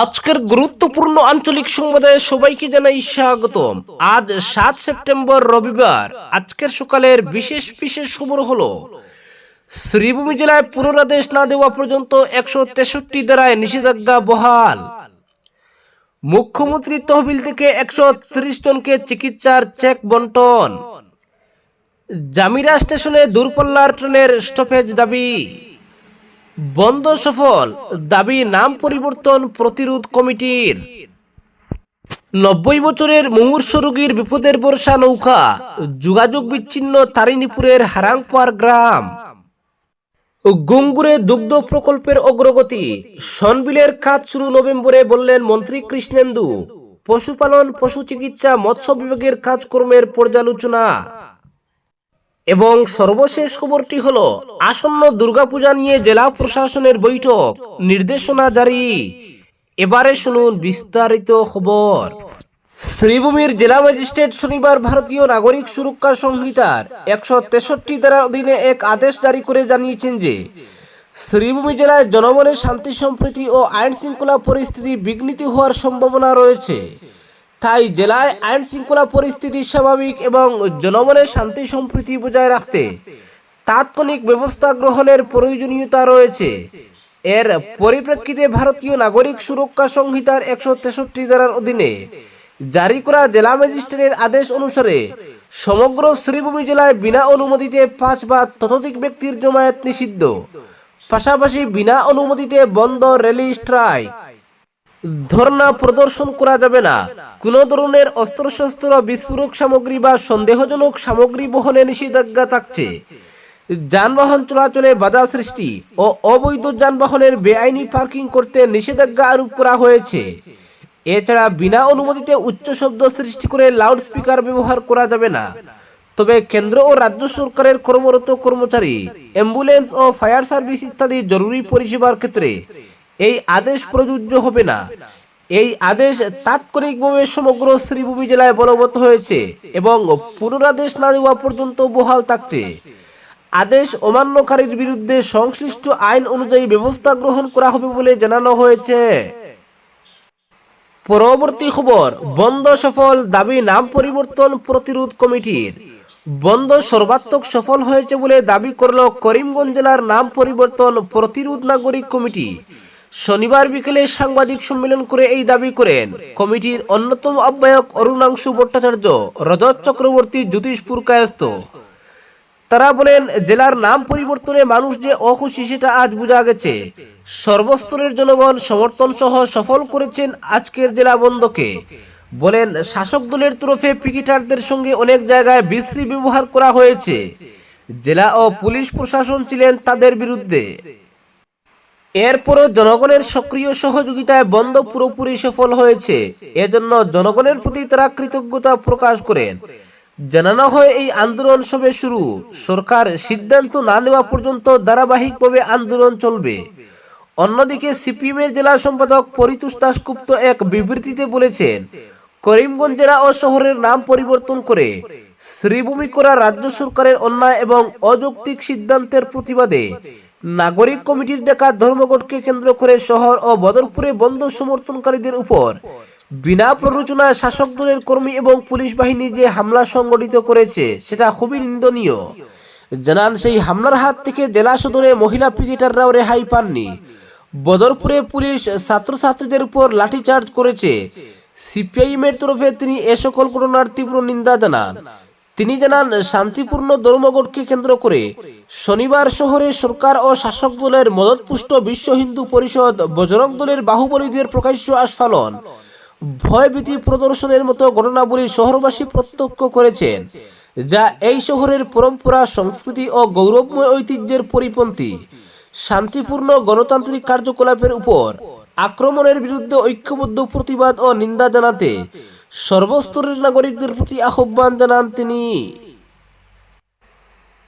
আজকের গুরুত্বপূর্ণ আঞ্চলিক সংবাদে সবাইকে জানাই স্বাগতম। আজ সাত সেপ্টেম্বর রবিবার, আজকের সকালের বিশেষ বিশেষ খবর হলো, শ্রীভূমি জেলায় পুনরাদেশ না দেওয়া পর্যন্ত একশো তেষট্টি দ্বারায় নিষেধাজ্ঞা বহাল। মুখ্যমন্ত্রী তহবিল থেকে একশো ত্রিশ জনকে চিকিৎসার চেক বন্টন। জামিরা স্টেশনে দূরপাল্লার ট্রেনের স্টপেজ দাবি। বন্ধ সফল, দাবি নাম পরিবর্তন প্রতিরোধ কমিটির। নব্বই বছরের মুমূর্ষ রোগীর বিপদের বর্ষা নৌকা, যোগাযোগ বিচ্ছিন্ন তারিণীপুরের হারাংপার গ্রাম। গুঙ্গুরে দুগ্ধ প্রকল্পের অগ্রগতি, সনবিলের কাজ শুরু নভেম্বরে বললেন মন্ত্রী কৃষ্ণেন্দু। পশুপালন, পশু চিকিৎসা, মৎস্য বিভাগের কাজকর্মের পর্যালোচনা। এবং সর্বশেষ খবরটি হল, আসন্ন দুর্গাপূজা নিয়ে জেলা প্রশাসনের বৈঠক। নির্দেশনা জারি। এবারে শুনুন বিস্তারিত খবর। শ্রীভূমির জেলা ম্যাজিস্ট্রেট শনিবার ভারতীয় নাগরিক সুরক্ষা সংহিতার একশো তেষট্টি ধারার অধীনে এক আদেশ জারি করে জানিয়েছেন যে, শ্রীভূমি জেলায় জনমনের শান্তি সম্প্রীতি ও আইন শৃঙ্খলা পরিস্থিতি বিঘ্নিত হওয়ার সম্ভাবনা রয়েছে। তাই জেলায় আইন শৃঙ্খলা পরিস্থিতি স্বাভাবিক এবং জনমনের শান্তি সম্প্রীতি বজায় রাখতে তাৎক্ষণিক ব্যবস্থা গ্রহণের প্রয়োজনীয়তা রয়েছে। এর পরিপ্রেক্ষিতে ভারতীয় নাগরিক সুরক্ষা সংহিতার একশো তেষট্টি ধারার অধীনে জারি করা জেলা ম্যাজিস্ট্রেটের আদেশ অনুসারে সমগ্র শ্রীভূমি জেলায় বিনা অনুমতিতে পাঁচ বা ততোধিক ব্যক্তির জমায়েত নিষিদ্ধ। পাশাপাশি বিনা অনুমতিতে বন্ধ র্যালি স্ট্রাইক ধর্ণা প্রদর্শন করা যাবে না। কোনো ধরনের অস্ত্রশস্ত্র, বিস্ফোরক সামগ্রী বা সন্দেহজনক সামগ্রী বহনে নিষেধাজ্ঞা থাকছে। যানবাহন চলাচলে বাধা সৃষ্টি ও অবৈধ যানবাহনের বেআইনি পার্কিং করতে নিষেধাজ্ঞা আরোপ করা হয়েছে। এছাড়া বিনা অনুমতিতে উচ্চ শব্দ সৃষ্টি করে লাউড স্পিকার ব্যবহার করা যাবে না। তবে কেন্দ্র ও রাজ্য সরকারের কর্মরত কর্মচারী, অ্যাম্বুলেন্স ও ফায়ার সার্ভিস ইত্যাদি জরুরি পরিষেবার ক্ষেত্রে এই আদেশ প্রযোজ্য হবে না। এই আদেশ তাৎক্ষণিকভাবে সমগ্র শ্রীভূমি জেলায় বলবৎ হয়েছে এবং পুনরাদেশ না দেওয়া পর্যন্ত বহাল থাকছে। আদেশ অমান্যকারীর বিরুদ্ধে সংশ্লিষ্ট আইন অনুযায়ী ব্যবস্থা গ্রহণ করা হবে বলে জানানো হয়েছে। পরবর্তী খবর, বন্ধ সফল দাবি নাম পরিবর্তন প্রতিরোধ কমিটির। বন্ধ সর্বাত্মক সফল হয়েছে বলে দাবি করল করিমগঞ্জ জেলার নাম পরিবর্তন প্রতিরোধ নাগরিক কমিটি। শনিবার বিকেলে সাংবাদিক সম্মেলন করে এই দাবি করেন। কমিটির অন্যতম আহ্বায়ক অরুণাংশু ভট্টাচার্য, রজত চক্রবর্তী জ্যোতিষপুর কায়স্ত তারা বলেন, জেলার নাম পরিবর্তনে মানুষ যে অখুশি সেটা আজ বোঝা গেছে। সর্বস্তরের জনগণ সমর্থন সহ সফল করেছেন আজকের জেলা বন্ধকে বলেন, শাসক দলের তরফে পিকেটারদের সঙ্গে অনেক জায়গায় বিশ্রী ব্যবহার করা হয়েছে। জেলা ও পুলিশ প্রশাসন ছিলেন তাদের বিরুদ্ধে। এরপরও জনগণের সক্রিয় সহযোগিতায় বন্ধ পুরোপুরি সফল হয়েছে। এজন্য জনগণের প্রতি তারা কৃতজ্ঞতা প্রকাশ করেন। জানানো হয়, এই আন্দোলন সবে শুরু। সরকার সিদ্ধান্ত না নেওয়া পর্যন্ত ধারাবাহিকভাবে আন্দোলন চলবে। অন্যদিকে সিপিএমের জেলা সম্পাদক পরিতোষ দাসগুপ্ত এক বিবৃতিতে বলেছেন, করিমগঞ্জ জেলা ও শহরের নাম পরিবর্তন করে শ্রীভূমি করা রাজ্য সরকারের অন্যায় এবং অযৌক্তিক সিদ্ধান্তের প্রতিবাদে নাগরিক কমিটির ডাকা ধর্মঘটকে কেন্দ্র করে শহর ও বদরপুরে বন্ধ সমর্থনকারীদের উপর। বিনা প্ররোচনায় শাসক দলের কর্মী এবং পুলিশ বাহিনী যে হামলা সংগঠিত করেছে, সেটা খুবই নিন্দনীয়। জানান সেই হামলার হাত থেকে জেলা সদরে মহিলা পিকেটাররাও রেহাই পাননি। বদরপুরে পুলিশ ছাত্রছাত্রীদের উপর লাঠিচার্জ করেছে। সিপিআইএমের তরফে তিনি এ সকল ঘটনার তীব্র নিন্দা জানান। তিনি জানান, শান্তিপূর্ণ ধর্মঘটকে কেন্দ্র করে শনিবার শহরে সরকার ও শাসক দলের মদতপুষ্ট বিশ্ব হিন্দু পরিষদ, বজরং দলের বাহুবলীদের প্রকাশ্য আস্ফালন, ভয়ভীতি প্রদর্শনের মতো ঘটনাবলী শহরবাসী প্রত্যক্ষ করেছেন, যা এই শহরের পরম্পরা, সংস্কৃতি ও গৌরবময় ঐতিহ্যের পরিপন্থী। শান্তিপূর্ণ গণতান্ত্রিক কার্যকলাপের উপর আক্রমণের বিরুদ্ধে ঐক্যবদ্ধ প্রতিবাদ ও নিন্দা জানাতে সর্বস্তরের নাগরিকদের প্রতি আহ্বান জানান তিনি।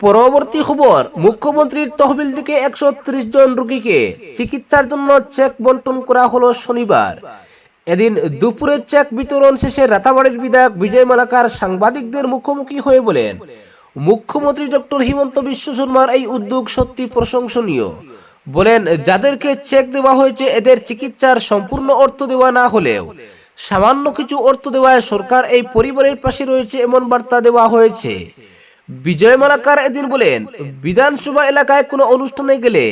পরবর্তী খবর, মুখ্যমন্ত্রীর তহবিল থেকে একশো জন রোগীকে চিকিৎসার জন্য চেক বন্টন করা হলো শনিবার। এদিন দুপুরে চেক বিতরণ শেষে রাতাবাড়ির বিধায়ক বিজয় মালাকার সাংবাদিকদের মুখোমুখি হয়ে বলেন, মুখ্যমন্ত্রী ডক্টর হিমন্ত বিশ্ব শর্মার এই উদ্যোগ সত্যি প্রশংসনীয়। বলেন, যাদেরকে চেক দেওয়া হয়েছে, এদের চিকিৎসার সম্পূর্ণ অর্থ দেওয়া না হলেও সামান্য কিছু অর্থ দেওয়ায় সরকার এই পরিবারের পাশে রয়েছে এমন বার্তা দেওয়া হয়েছে। বিজয় মালাকার এদিন বলেন, বিধানসভা এলাকায় কোনো অনুষ্ঠানে গেলে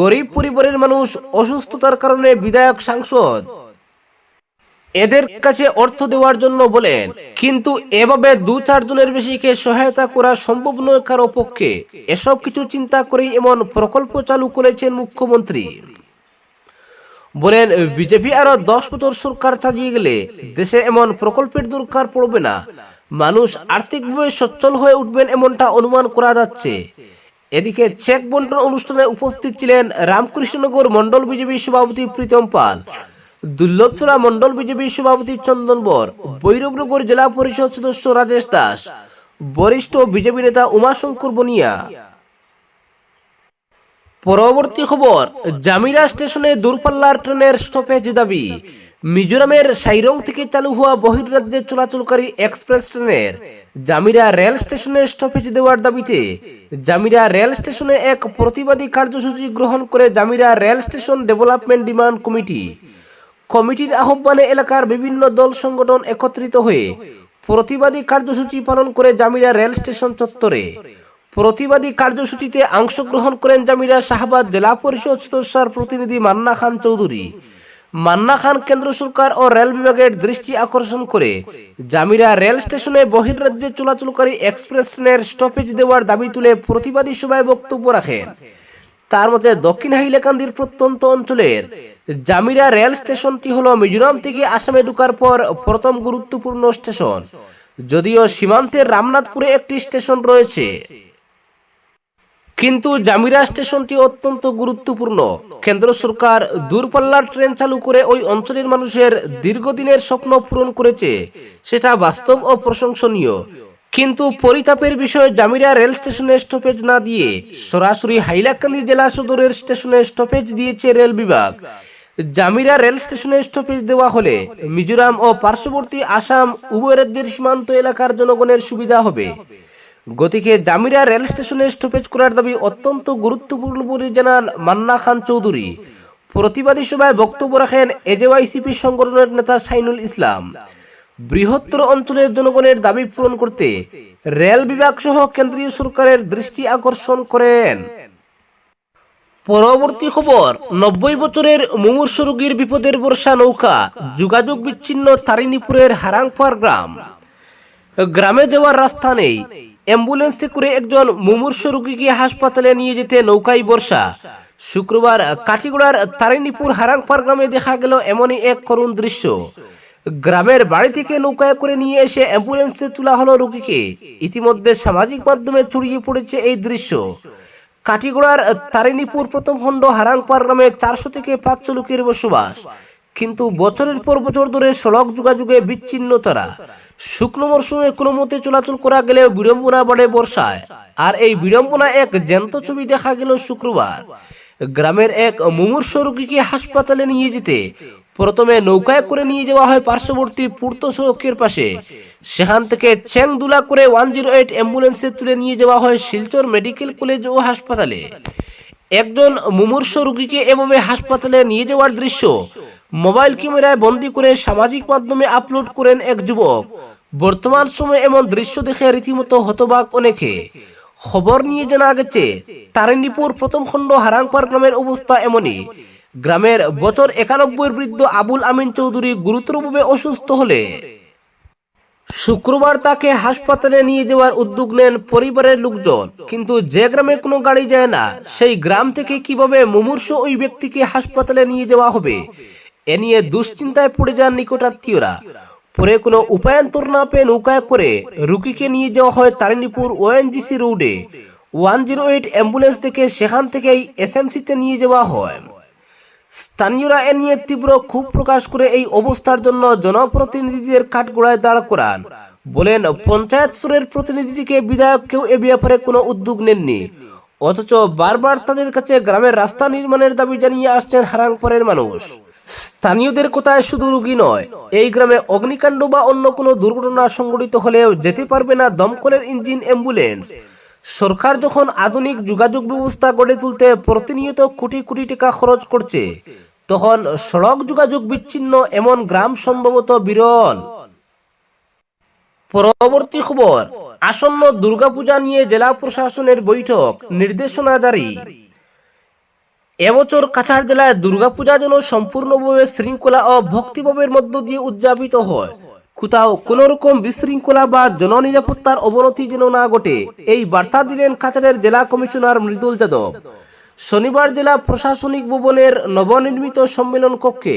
গরিব পরিবারের মানুষ অসুস্থতার কারণে বিধায়ক সাংসদ এদের কাছে অর্থ দেওয়ার জন্য বলেন, কিন্তু এভাবে দু চারজনের বেশিকে সহায়তা করা সম্ভব নয় কারও পক্ষে। এসব কিছু চিন্তা করেই এমন প্রকল্প চালু করেছেন মুখ্যমন্ত্রী। বলেন, বিজেপি আরও দশ বছর সরকার চালিয়ে গেলে দেশে এমন প্রকল্পের দরকার পড়বে না। মানুষ আর্থিকভাবে সচ্ছল হয়ে উঠবেন এমনটা অনুমান করা যাচ্ছে। এদিকে চেক বন্টন অনুষ্ঠানে উপস্থিত ছিলেন রামকৃষ্ণনগর মন্ডল বিজেপি সভাপতি প্রীতম পাল, দুর্লভচূড়া মন্ডল বিজেপি সভাপতি চন্দন বর, ভৈরবনগর জেলা পরিষদ সদস্য রাজেশ দাস, বরিষ্ঠ বিজেপি নেতা উমাশঙ্কর বনিয়া পরবর্তী খবর, জামিরা স্টেশনে দূরপাল্লার ট্রেনের স্টপেজ দাবি। মিজোরামের সাইরং থেকে চালু হওয়া বহির্রাজ্যে চলাচলকারী এক্সপ্রেস ট্রেনের জামিরা রেল স্টেশনে স্টপেজ দেওয়ার দাবিতে জামিরা রেল স্টেশনে এক প্রতিবাদী কার্যসূচি গ্রহণ করে Jamira rail station development demand committee. কমিটির আহ্বানে এলাকার বিভিন্ন দল সংগঠন একত্রিত হয়ে প্রতিবাদী কার্যসূচি পালন করে জামিরা রেল স্টেশন চত্বরে প্রতিবাদী কার্যসূচিতে অংশগ্রহণ করেন জামিরা শাহবাদ জেলা পরিষদ সদস্যর প্রতিনিধি মান্না খান চৌধুরী। মান্না খান কেন্দ্র সরকার ও রেল বিভাগের দৃষ্টি আকর্ষণ করে জামিরা রেল স্টেশনে বহির্রাজ্যে চলাচলকারী এক্সপ্রেস ট্রেনের স্টপেজ দেওয়ার দাবি তুলে প্রতিবাদী সভায় বক্তব্য রাখেন। তার মধ্যে দক্ষিণ হাইলাকান্দির প্রত্যন্ত অঞ্চলের জামিরা রেল স্টেশনটি হলো মিজোরাম থেকে আসামে ঢুকার পর প্রথম গুরুত্বপূর্ণ স্টেশন। যদিও সীমান্তের রামনাথপুরে একটি স্টেশন রয়েছে। কিন্তু জামিরা স্টেশনটি অত্যন্ত গুরুত্বপূর্ণ। কেন্দ্র সরকার দূরপাল্লার ট্রেন চালু করে ওই অঞ্চলের মানুষের দীর্ঘদিনের স্বপ্ন পূরণ করেছে, সেটা বাস্তব ও প্রশংসনীয়। কিন্তু পরিতাপের বিষয়ে জামিরা রেল স্টেশনে স্টপেজ না দিয়ে সরাসরি হাইলাকান্দি জেলা সদরের স্টেশনে স্টপেজ দিয়েছে রেল বিভাগ। জামিরা রেল স্টেশনে স্টপেজ দেওয়া হলে মিজোরাম ও পার্শ্ববর্তী আসাম উভয় রাজ্যের সীমান্ত এলাকার জনগণের সুবিধা হবে। গতিকে জামিরা রেল স্টেশনে স্টপেজ করার দাবি অত্যন্ত গুরুত্বপূর্ণ বলে জানান মান্না খান চৌধুরী। প্রতিবাদী সভায় বক্তব্য রাখেন এজেওয়াইসিপি সংগঠনের নেতা সাইনুল ইসলাম। বৃহত্তর অঞ্চলের জনগণের দাবি পূরণ করতে রেল বিভাগ সহ কেন্দ্রীয় সরকারের দৃষ্টি আকর্ষণ করেন। পরবর্তী খবর, নব্বই বছরের মুমূর্ষ রোগীর বিপদের বর্ষা নৌকা, যোগাযোগ বিচ্ছিন্ন তারিণীপুরের হারাংপার গ্রাম। গ্রামে যাওয়ার রাস্তা নেই। অ্যাম্বুলেন্সে করে একজন মুমূর্ষ রোগীকে হাসপাতালে নিয়ে যেতে নৌকাই বর্ষা। শুক্রবার কাঠিগোড়ার তারিণীপুর হারাংপার গ্রামে দেখা গেল এমনই এক করুণ দৃশ্য। গ্রামের বাড়ি থেকে নৌকায় করে নিয়ে এসে অ্যাম্বুলেন্সে তোলা হলো রোগীকে। ইতিমধ্যে সামাজিক মাধ্যমে ছড়িয়ে পড়েছে এই দৃশ্য। কাঠিগোড়ার তারিণীপুর প্রথম খণ্ড হারাংপার গ্রামে চারশো থেকে পাঁচশো লোকের বসবাস। কিন্তু বছরের পর বছর ধরে সড়ক যোগাযোগে বিচ্ছিন্ন তারা। শুকনো মরশুমে কোনো মতে চলাচল করা গেলেও বিড়ম্বনা বাড়ে বর্ষায়। আর এই বিড়ম্বনা এক জ্যান্ত ছবি দেখা গেল শুক্রবার। গ্রামের এক মুমূর্ষ রোগীকে হাসপাতালে নিয়ে যেতে প্রথমে নৌকায় করে নিয়ে যাওয়া হয় পার্শ্ববর্তী পূর্ত সড়কের পাশে। সেখান থেকে চ্যাংদুলা করে ওয়ান জিরো এইট অ্যাম্বুলেন্সে তুলে নিয়ে যাওয়া হয় শিলচর মেডিকেল কলেজ ও হাসপাতালে। একজন মুমূর্ষ রোগীকে এভাবে হাসপাতালে নিয়ে যাওয়ার দৃশ্য মোবাইল ক্যামেরায় বন্দি করে সামাজিক মাধ্যমে আপলোড করেন এক যুবক। বর্তমান সময়ে এমন দৃশ্য দেখে রীতিমতো হতবাক অনেকে। খবর নিয়ে জানা গেছে, তারিণীপুর প্রথম খণ্ড হারাংপার গ্রামের অবস্থা এমনই। গ্রামের বছর একানব্বই বৃদ্ধ আবুল আমিন চৌধুরী গুরুতরভাবে অসুস্থ হলে। শুক্রবার তাকে হাসপাতালে নিয়ে যাওয়ার উদ্যোগ নেন পরিবারের লোকজন। কিন্তু যে গ্রামে কোনো গাড়ি যায় না, সেই গ্রাম থেকে কীভাবে মুমূর্ষ ওই ব্যক্তিকে হাসপাতালে নিয়ে যাওয়া হবে? এ নিয়ে দুশ্চিন্তায় পড়ে যান নিকটাত্মীয়রা। পরে কোনো উপায়ান্তর না পেয়ে নৌকায় করে রুগীকে নিয়ে যাওয়া হয় তারিণীপুর ওএনজিসি রোডে। ওয়ান জিরো এইট অ্যাম্বুলেন্স থেকে সেখান থেকেই এসএমসিতে নিয়ে যাওয়া হয়। স্থানীয়রা এ নিয়ে তীব্র ক্ষোভ প্রকাশ করে এই অবস্থার জন্য জনপ্রতিনিধিদের কাঠগোড়ায় দাঁড় করান। বলেন, পঞ্চায়েত স্তরের প্রতিনিধিকে বিধায়ক কেউ এ ব্যাপারে কোনো উদ্যোগ নেননি। অথচ বারবার তাদের কাছে গ্রামের রাস্তা নির্মাণের দাবি জানিয়ে আসছেন হারাংপাড়ের মানুষ। স্থানীয়দের কোথায় শুধু রুগী নয়, এই গ্রামে অগ্নিকাণ্ড বা অন্য কোনো দুর্ঘটনা সংঘটিত হলেও যেতে পারবে না দমকলের ইঞ্জিন অ্যাম্বুলেন্স। সরকার যখন আধুনিক যোগাযোগ ব্যবস্থা গড়ে তুলতে প্রতিনিয়ত কোটি কোটি টাকা খরচ করছে, তখন সড়ক যোগাযোগ বিচ্ছিন্ন এমন গ্রাম সম্ভবত বিরল। পরবর্তী খবর, আসন্ন দুর্গাপূজা নিয়ে জেলা প্রশাসনের বৈঠক, নির্দেশনা জারি। এবছর কাছাড় জেলায় দুর্গাপূজা যেন সম্পূর্ণভাবে শৃঙ্খলা ও ভক্তিভাবের মধ্য দিয়ে উদযাপিত হয়। কোথাও কোন রকম বিশৃঙ্খলা বা জননিরাপত্তার অবনতি যেন না ঘটে, এই বার্তা দিলেন কাছাড়ের জেলা কমিশনার মৃদুল যাদব। শনিবার জেলা প্রশাসনিক ভবনের নবনির্মিত সম্মেলন কক্ষে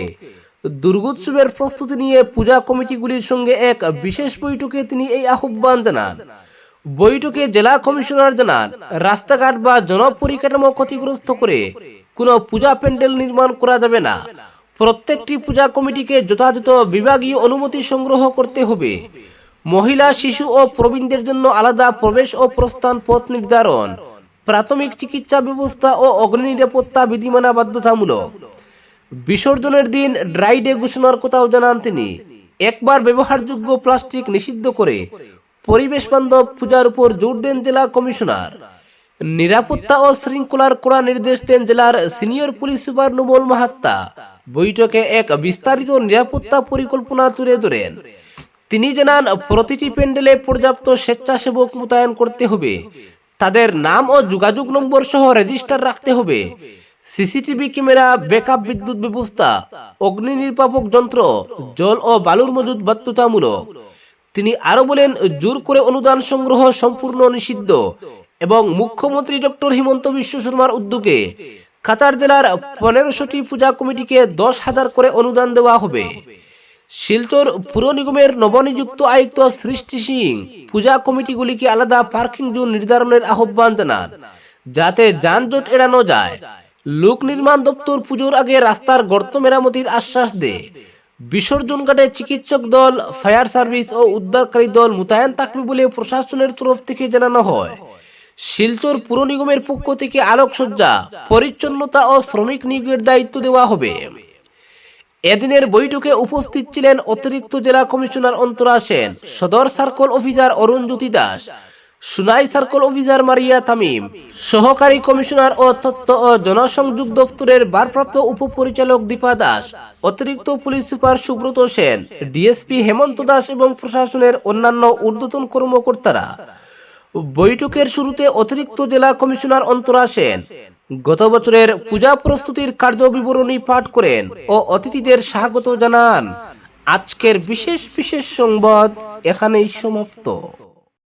দুর্গোৎসবের প্রস্তুতি নিয়ে পূজা কমিটিগুলির সঙ্গে এক বিশেষ বৈঠকে তিনি এই আহ্বান জানান। বৈঠকে জেলা কমিশনার জানান, রাস্তাঘাট বা জনপরিকাঠামো ক্ষতিগ্রস্ত করে কোনো পূজা প্যান্ডেল নির্মাণ করা যাবে না। প্রত্যেকটি পূজা কমিটিকে যথাযথ বিভাগীয় অনুমতি সংগ্রহ করতে হবে। মহিলা, শিশু ও প্রবীণদের জন্য আলাদা প্রবেশ ও প্রস্থান পথ নির্ধারণ, প্রাথমিক চিকিৎসা ব্যবস্থা ও অগ্নি নিরাপত্তা বিধিমানা বাধ্যতামূলক। বিসর্জনের দিন ড্রাই ডে ঘোষণার কথাও জানান তিনি। একবার ব্যবহারযোগ্য প্লাস্টিক নিষিদ্ধ করে পরিবেশ বান্ধব পূজার উপর জোর দেন জেলা কমিশনার। নিরাপত্তা ও শৃঙ্খলার কড়া নির্দেশ দেন জেলার senior police super Numal Mahatta. বৈঠকে এক বিস্তারিত নিরাপত্তা পরিকল্পনা তুলে ধরেন। তিনি জানান, প্রতিটি প্যান্ডেলে পর্যাপ্ত স্বেচ্ছাসেবক মোতায়েন করতে হবে। তাদের নাম ও যোগাযোগ নম্বর সহ রেজিস্টার রাখতে হবে। সিসিটিভি ক্যামেরা, ব্যাকআপ বিদ্যুৎ ব্যবস্থা, অগ্নি নির্বাপক যন্ত্র, জল ও বালুর মজুদ বাধ্যতামূলক। তিনি আরও বলেন, জোর করে অনুদান সংগ্রহ সম্পূর্ণ নিষিদ্ধ। এবং মুখ্যমন্ত্রী ডক্টর হিমন্ত বিশ্ব শর্মার উদ্যোগে কাতার জেলার পনেরোশোটি পূজা কমিটিকে দশ হাজার করে অনুদান দেওয়া হবে। শিলচর পুর নিগমের নবনিযুক্ত আয়ুক্ত সৃষ্টি সিং পূজা কমিটিগুলিকে আলাদা পার্কিং জোন নির্ধারণের আহ্বান জানান, যাতে যানজট এড়ানো যায়। লোক নির্মাণ দপ্তর পুজোর আগে রাস্তার গর্ত মেরামতির আশ্বাস দেয়। বিসর্জন ঘাটে চিকিৎসক দল, ফায়ার সার্ভিস ও উদ্ধারকারী দল মোতায়েন থাকবে বলে প্রশাসনের তরফ থেকে জানানো হয়। শিলচর পুর নিগমের পক্ষ থেকে আলোকসজ্জা, পরিচ্ছন্নতা ও শ্রমিক নিয়োগের দায়িত্ব দেওয়া হবে। এদিনের বৈঠকে উপস্থিত ছিলেন অতিরিক্ত জেলা commissioner Antara Sen, Sadar circle officer Arun Jyoti Das, Sunai circle officer Maria Tamim, সহকারী কমিশনার ও তথ্য ও জনসংযোগ দপ্তরের ভারপ্রাপ্ত উপপরিচালক দীপা দাস, অতিরিক্ত police super Subrata Sen, DSP Hemanta Das এবং প্রশাসনের অন্যান্য ঊর্ধ্বতন কর্মকর্তারা। বৈঠকের শুরুতে অতিরিক্ত জেলা কমিশনার অন্তরা সেন গত বছরের পূজা প্রস্তুতির কার্য বিবরণী পাঠ করেন ও অতিথিদের স্বাগত জানান। আজকের বিশেষ বিশেষ সংবাদ এখানেই সমাপ্ত।